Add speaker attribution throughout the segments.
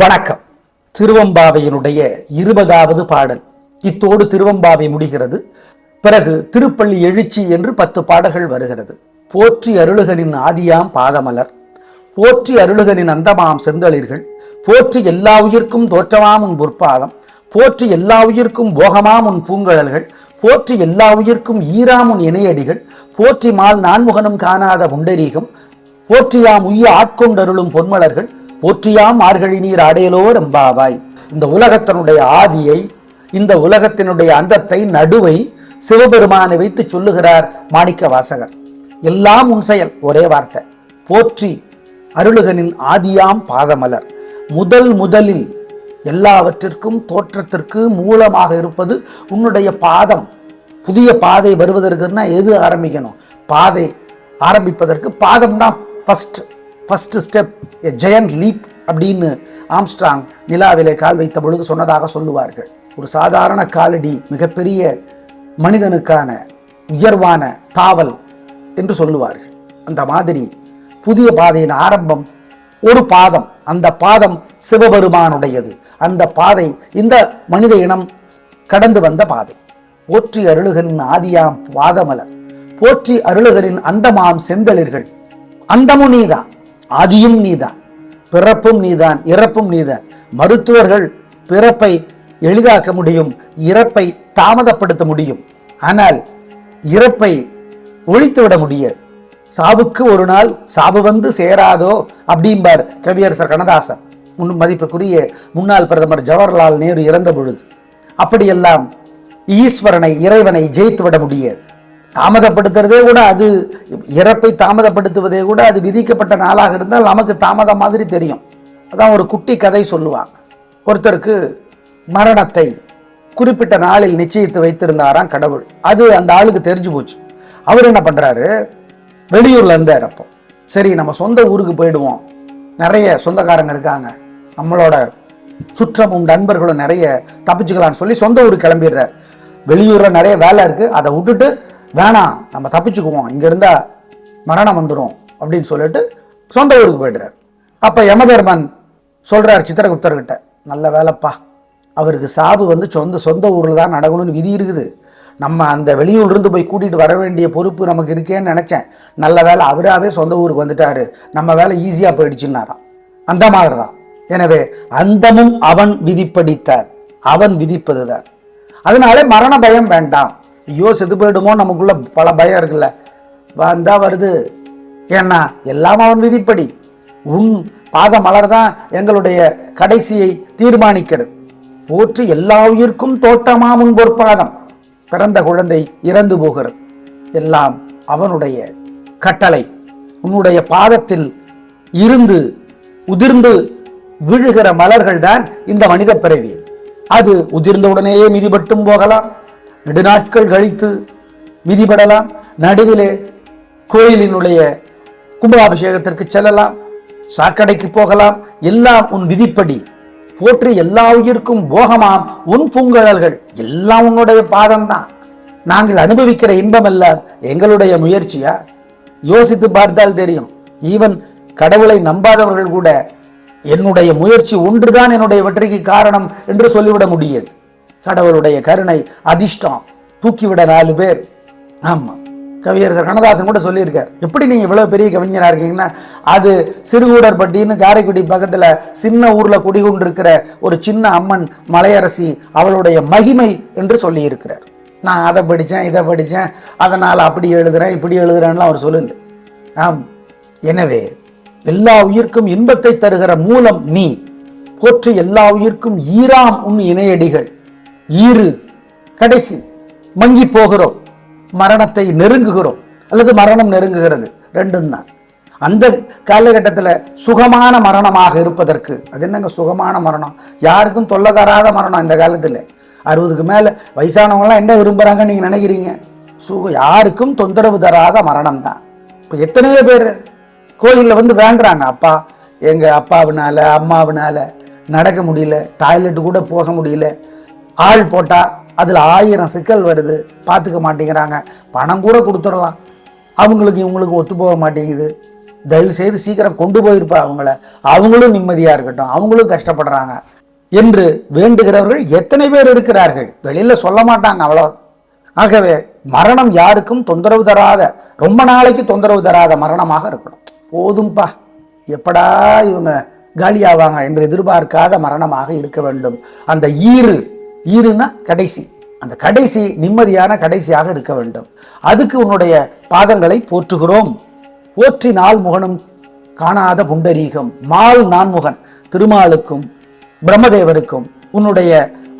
Speaker 1: வணக்கம். திருவம்பாவையினுடைய இருபதாவது பாடல். இத்தோடு திருவம்பாவை முடிகிறது. பிறகு திருப்பள்ளி எழுச்சி என்று பத்து பாடல்கள் வருகிறது. போற்றி அருளுகனின் ஆதியாம் பாதமலர். போற்றி அருளுகனின் அந்தமாம் செந்தளிர்கள். போற்றி எல்லா உயிர்க்கும் தோற்றமாம் உன் பொற்பாதம். போற்றி எல்லா உயிர்க்கும் போகமாம் உன் பூங்கழல்கள். போற்றி எல்லா உயிர்க்கும் ஈராம் உன் இணையடிகள். போற்றி மால் நான்முகனும் காணாத புண்டரீகம். போற்றியாம் உய்ய ஆட்கொண்டருளும் பொன்மலர்கள். போற்றியாம் மார்கழி நீர் அடையலோர் எம்பாவாய் இந்த உலகத்தினுடைய ஆதியை இந்த உலகத்தினுடைய அந்தத்தை நடுவை சிவபெருமானை வைத்து சொல்லுகிறார் மாணிக்க வாசகர். எல்லாம் உன் செயல் ஒரே வார்த்தை. போற்றி அருளுகனின் ஆதியாம் பாதமலர். முதல் முதலில் எல்லாவற்றிற்கும் தோற்றத்திற்கு மூலமாக இருப்பது உன்னுடைய பாதம். புதிய பாதை வருவதற்குன்னா எது ஆரம்பிக்கணும்? பாதை ஆரம்பிப்பதற்கு பாதம் தான் first first step a giant leap அப்படின்னு ஆம்ஸ்ட்ராங் நிலாவிலே கால் வைத்த பொழுது சொன்னதாக சொல்லுவார்கள். ஒரு சாதாரண காலடி மிகப்பெரிய மனிதனுக்கான உயர்வான தாவல் என்று சொல்லுவார்கள். அந்த மாதிரி புதிய பாதையின் ஆரம்பம் ஒரு பாதம் அந்த பாதம் சிவபெருமானுடையது. அந்த பாதை இந்த மனித இனம் கடந்து வந்த பாதை. போற்றி அருளுகனின் ஆதியாம் பாதமலர் போற்றி அருளுகரின் அந்தமாம் செந்தளிர்கள். அந்தமுனிதான். ஆதியும் நீதான் பிறப்பும் நீதான் இறப்பும் நீதான். மருத்துவர்கள் பிறப்பை எளிதாக்க முடியும் இறப்பை தாமதப்படுத்த முடியும். ஆனால் இறப்பை ஒழித்துவிட முடியாது. சாவுக்கு ஒரு நாள் சாவு வந்து சேராதோ அப்படிம்பார் கவியரசர் கண்ணதாசன். முன் மதிப்புக்குரிய முன்னாள் பிரதமர் ஜவஹர்லால் நேரு இறந்த பொழுது. அப்படியெல்லாம் ஈஸ்வரனை இறைவனை ஜெயித்து விட முடியாது. தாமதப்படுத்துறதே கூட அது இறப்பை தாமதப்படுத்துவதே கூட அது விதிக்கப்பட்ட நாளாக இருந்தால் நமக்கு தாமதம் மாதிரி தெரியும். அதான் ஒரு குட்டி கதை சொல்லுவாங்க. ஒருத்தருக்கு மரணத்தை குறிப்பிட்ட நாளில் நிச்சயித்து வைத்திருந்தாராம் கடவுள். அது அந்த ஆளுக்கு தெரிஞ்சு போச்சு. அவர் என்ன பண்ணுறாரு வெளியூர்ல இருந்தார் அப்போ சரி நம்ம சொந்த ஊருக்கு போயிடுவோம். நிறைய சொந்தக்காரங்க இருக்காங்க. நம்மளோட சுற்றமும் நண்பர்களும் நிறைய தப்பிச்சுக்கலாம்னு சொல்லி சொந்த ஊருக்கு கிளம்பிடுறார். வெளியூரில் நிறைய வேலை இருக்குது அதை விட்டுட்டு வேணாம் நம்ம தப்பிச்சுக்குவோம். இங்கே இருந்தால் மரணம் வந்துடும் அப்படின்னு சொல்லிட்டு சொந்த ஊருக்கு போய்டுறார். அப்போ யமதர்மன் சொல்கிறார் சித்திரகுப்தர்கிட்ட நல்ல வேலைப்பா அவருக்கு சாவு வந்து சொந்த சொந்த ஊரில் தான் நடக்கணும்னு விதி இருக்குது. நம்ம அந்த வெளியூர்லேருந்து போய் கூட்டிகிட்டு வர வேண்டிய பொறுப்பு நமக்கு இருக்கேன்னு நினச்சேன். நல்ல வேலை அவராகவே சொந்த ஊருக்கு வந்துட்டார். நம்ம வேலை ஈஸியாக போயிடுச்சுன்னாராம். அந்த மாதிரி தான் எனவே அந்தமும் அவன் விதிப்படித்தார். அவன் விதிப்பதுதான். அதனால மரண பயம் வேண்டாம். ஐயோ செத்து போயிடுமோ? நமக்குள்ள பல பயம் இருக்குல்ல. வந்தா வருது. ஏன்னா எல்லாம் அவன் விதிப்படி. உன் பாத மலர் தான் எங்களுடைய கடைசியை தீர்மானிக்கிறது. போற்று எல்லா உயிர்க்கும் தோட்டமா முன் பொற்பாதம். பிறந்த குழந்தை இறந்து போகிறது. எல்லாம் அவனுடைய கட்டளை. உன்னுடைய பாதத்தில் இருந்து உதிர்ந்து விழுகிற மலர்கள் தான் இந்த மனித பிறவி. அது உதிர்ந்த உடனேயே மிதிபட்டும் போகலாம். நெடுநாட்கள் கழித்து மிதிபடலாம். நடுவிலே கோயிலினுடைய கும்பாபிஷேகத்திற்கு செல்லலாம். சாக்கடைக்கு போகலாம். எல்லாம் உன் விதிப்படி. போற்றி எல்லா உயிர்க்கும் போகமாம். உன் பூங்கழல்கள் எல்லாம் உன்னுடைய பாதம்தான். நாங்கள் அனுபவிக்கிற இன்பம் எல்லாம் எங்களுடைய முயற்சியா? யோசித்து பார்த்தால் தெரியும். ஈவன் கடவுளை நம்பாதவர்கள் கூட என்னுடைய முயற்சி ஒன்றுதான் என்னுடைய வெற்றிக்கு காரணம் என்று சொல்லிவிட முடியாது. கடவுளுடைய கருணை அதிர்ஷ்டம் தூக்கிவிட நாலு பேர். ஆமாம் கவியரசர் கண்ணதாசன் கூட சொல்லியிருக்கார். எப்படி நீங்கள் இவ்வளோ பெரிய கவிஞராக இருக்கீங்கன்னா அது சிறுகூடற்பட்டின்னு காரைக்குடி பக்கத்தில் சின்ன ஊரில் குடிகொண்டிருக்கிற ஒரு சின்ன அம்மன் மலையரசி அவளுடைய மகிமை என்று சொல்லியிருக்கிறார். நான் அதை படித்தேன் இதை படித்தேன் அதனால் அப்படி எழுதுகிறேன் இப்படி எழுதுகிறேன்லாம் அவர் சொல்லல. ஆம். எனவே எல்லா உயிர்க்கும் இன்பத்தை தருகிற மூலம் நீ போற்று எல்லா உயிர்க்கும் ஈராம் உன் இணையடிகள். ஈறு கடைசி மங்கி போகிறோம் மரணத்தை நெருங்குகிறோம் அல்லது மரணம் நெருங்குகிறது ரெண்டும் தான். அந்த காலகட்டத்தில் சுகமான மரணமாக இருப்பதற்கு அது என்னங்க சுகமான மரணம்? யாருக்கும் தொல்லை தராத மரணம் இந்த காலத்தில். அறுபதுக்கு மேலே வயசானவங்களாம் என்ன விரும்புகிறாங்கன்னு நீங்கள் நினைக்கிறீங்க? சுகம் யாருக்கும் தொந்தரவு தராத மரணம் தான். இப்போ எத்தனையோ பேர் கோயிலில் வந்து வேண்டுறாங்க அப்பா எங்கள் அப்பாவினால அம்மாவினால நடக்க முடியல டாய்லெட்டு கூட போக முடியல ஆள் போட்டால் அதில் ஆயிரம் சிக்கல் வருது. பார்த்துக்க மாட்டேங்கிறாங்க. பணம் கூட கொடுத்துடலாம். அவங்களுக்கு இவங்களுக்கு ஒத்து போக மாட்டேங்குது. தயவு செய்து சீக்கிரம் கொண்டு போயிருப்பா அவங்கள. அவங்களும் நிம்மதியாக இருக்கட்டும். அவங்களும் கஷ்டப்படுறாங்க. என்று வேண்டுகிறவர்கள் எத்தனை பேர் இருக்கிறார்கள்? வெளியில் சொல்ல மாட்டாங்க அவ்வளோ ஆகவே மரணம் யாருக்கும் தொந்தரவு தராத ரொம்ப நாளைக்கு தொந்தரவு தராத மரணமாக இருக்கணும். போதும்பா. எப்படா இவங்க காலியாவாங்க என்று எதிர்பார்க்காத மரணமாக இருக்க வேண்டும். அந்த ஈறு ஈறுனா கடைசி. அந்த கடைசி நிம்மதியான கடைசியாக இருக்க வேண்டும். அதுக்கு உன்னுடைய பாதங்களை போற்றுகிறோம். போற்றி நாள் முகனும் காணாத புண்டரீகம். மால் நான்முகன் திருமாலுக்கும் பிரம்மதேவருக்கும் உன்னுடைய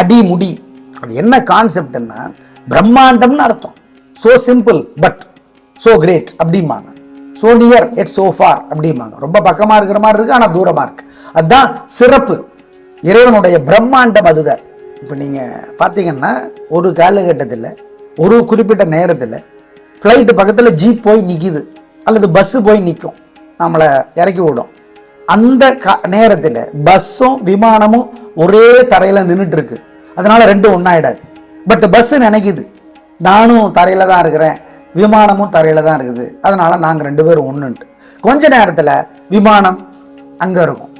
Speaker 1: அடிமுடி. அது என்ன கான்செப்ட்னா பிரம்மாண்டம்னு அர்த்தம். So simple but so great அப்படிம்பாங்க. So near it so far அப்படிம்பாங்க. ரொம்ப பக்கமாக இருக்கிற மாதிரி இருக்கு ஆனால் தூரமாக இருக்கு. அதுதான் சிறப்பு. இறைவனுடைய பிரம்மாண்டம் அதுதான். இப்போ நீங்கள் பார்த்தீங்கன்னா ஒரு காலகட்டத்தில் ஒரு குறிப்பிட்ட நேரத்தில் ஃப்ளைட்டு பக்கத்தில் ஜீப் போய் நிற்கிது அல்லது பஸ்ஸு போய் நிற்கும் நம்மளை இறக்கி விடும். அந்த க நேரத்தில் பஸ்ஸும் விமானமும் ஒரே தரையில் நின்றுட்டுருக்கு அதனால் ரெண்டும் ஒன்றாயிடாது பட் பஸ்ஸு நினைக்குது. நானும் தரையில் தான் இருக்கிறேன் விமானமும் தரையில் தான் இருக்குது. அதனால் நாங்கள் ரெண்டு பேரும் ஒன்றுன்ட்டு கொஞ்ச நேரத்தில் விமானம் அங்கே இருக்கும்.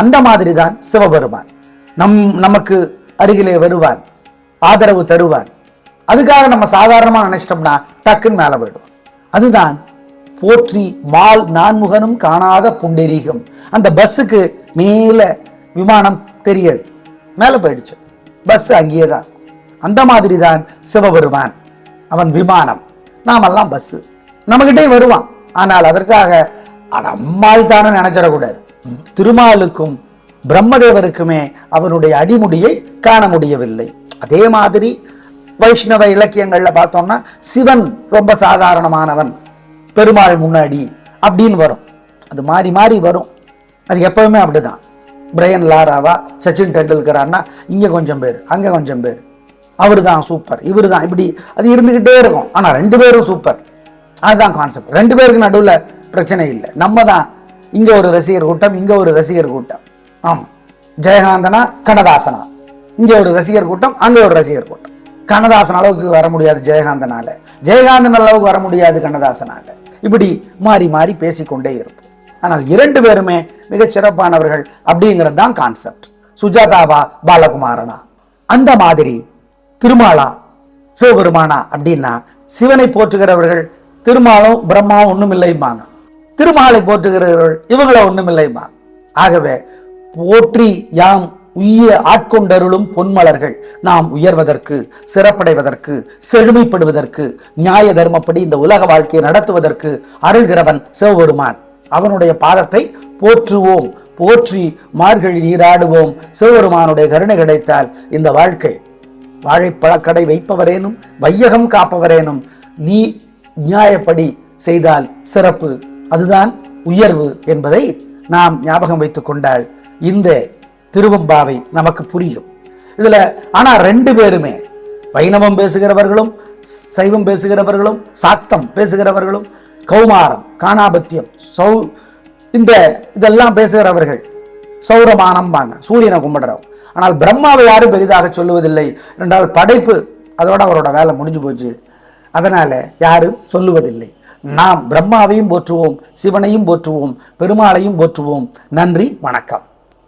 Speaker 1: அந்த மாதிரி தான் சிவபெருமான். நம் நமக்கு அருகிலே வருவார் ஆதரவு தருவார் அதுக்காக நம்ம சாதாரணமாக நினைச்சிட்டோம்னா டக்குன்னு மேலே போயிடுவோம். அதுதான் போற்றி மால் நான்முகனும் காணாத புண்டரீகம். அந்த பஸ்ஸுக்கு மேலே விமானம் தெரியாது. மேலே போயிடுச்சு. பஸ் அங்கேயே தான் அந்த மாதிரி தான் சிவபெருமான். அவன் விமானம். நாமெல்லாம் பஸ்ஸு. நம்மகிட்டே வருவான். ஆனால் அதற்காக அட, தானே நினைச்சிடக்கூடாது திருமாலுக்கும் பிரம்மதேவருக்குமே அவனுடைய அடிமுடியை காண முடியவில்லை. அதே மாதிரி வைஷ்ணவ இலக்கியங்களில் பார்த்தோம்னா சிவன் ரொம்ப சாதாரணமானவன். பெருமாள் முன்னாடி அப்படின்னு வரும். அது மாறி மாறி வரும். அது எப்பவுமே அப்படிதான். பிரையன் லாராவா சச்சின் டெண்டுல்கரான்னா இங்கே கொஞ்சம் பேர் அங்கே கொஞ்சம் பேர். அவர் தான் சூப்பர் இவர் தான் இப்படி அது இருந்துக்கிட்டே இருக்கும். ஆனால் ரெண்டு பேரும் சூப்பர் அதுதான் கான்செப்ட் ரெண்டு பேருக்கு நடுவில் பிரச்சனை இல்லை. நம்ம தான் இங்கே ஒரு ரசிகர் கூட்டம் இங்கே ஒரு ரசிகர் கூட்டம். ஆமாம் ஜெயகாந்தனா கண்ணதாசனா. இங்க ஒரு ரசிகர் கூட்டம் அங்கே ஒரு ரசிகர் கூட்டம். கண்ணதாசன் அளவுக்கு வர முடியாது ஜெயகாந்தனால். ஜெயகாந்தன் அளவுக்கு வர முடியாது கண்ணதாசனால. இப்படி மாறி மாறி பேசிக்கொண்டே இருப்போம். ஆனால் இரண்டு பேருமே மிகச் சிறப்பானவர்கள் அப்படிங்கிறது தான் கான்செப்ட் சுஜாதாவா பாலகுமாரனா. அந்த மாதிரி திருமாலா சிவபெருமானா அப்படின்னா சிவனை போற்றுகிறவர்கள் திருமாலும் பிரம்மாவும் ஒண்ணும் இல்லைம்பாங்க திருமாலை போற்றுகிறவர்கள் இவங்கள ஒண்ணும் இல்லைம்பாங்க ஆகவே போற்றி யாம் உய்ய ஆட்கொண்டருளும் பொன்மலர்கள். நாம் உயர்வதற்கு சிறப்படைவதற்கு செழுமைப்படுவதற்கு நியாய தர்மப்படி இந்த உலக வாழ்க்கையை நடத்துவதற்கு அருள்கிறவன் சிவபெருமான். அவனுடைய பாதத்தை போற்றுவோம். போற்றி மார்கழி நீராடுவோம். சிவபெருமானுடைய கருணை கிடைத்தால் இந்த வாழ்க்கை. வாழைப்பழக்கடை வைப்பவரேனும் வையகம் காப்பவரேனும் நீ நியாயப்படி செய்தால் சிறப்பு. அதுதான் உயர்வு என்பதை நாம் ஞாபகம் வைத்துக் கொண்டால் இந்த திருவம்பாவை நமக்கு புரியும். இதில் ஆனால் ரெண்டு பேருமே வைணவம் பேசுகிறவர்களும் சைவம் பேசுகிறவர்களும் சாத்தம் பேசுகிறவர்களும் கௌமாரம் காணாபத்தியம் சௌ இந்த இதெல்லாம் பேசுகிறவர்கள் சௌரமானம்பாங்க சூரியனை கும்பிடுறோம். ஆனால் பிரம்மாவை யாரும் பெரிதாக சொல்லுவதில்லை. என்றால் படைப்பு அதோட அவரோட வேலை முடிஞ்சு போச்சு. அதனால் யாரும் சொல்லுவதில்லை. நாம் பிரம்மாவையும் போற்றுவோம் சிவனையும் போற்றுவோம் பெருமாளையும் போற்றுவோம். நன்றி வணக்கம்.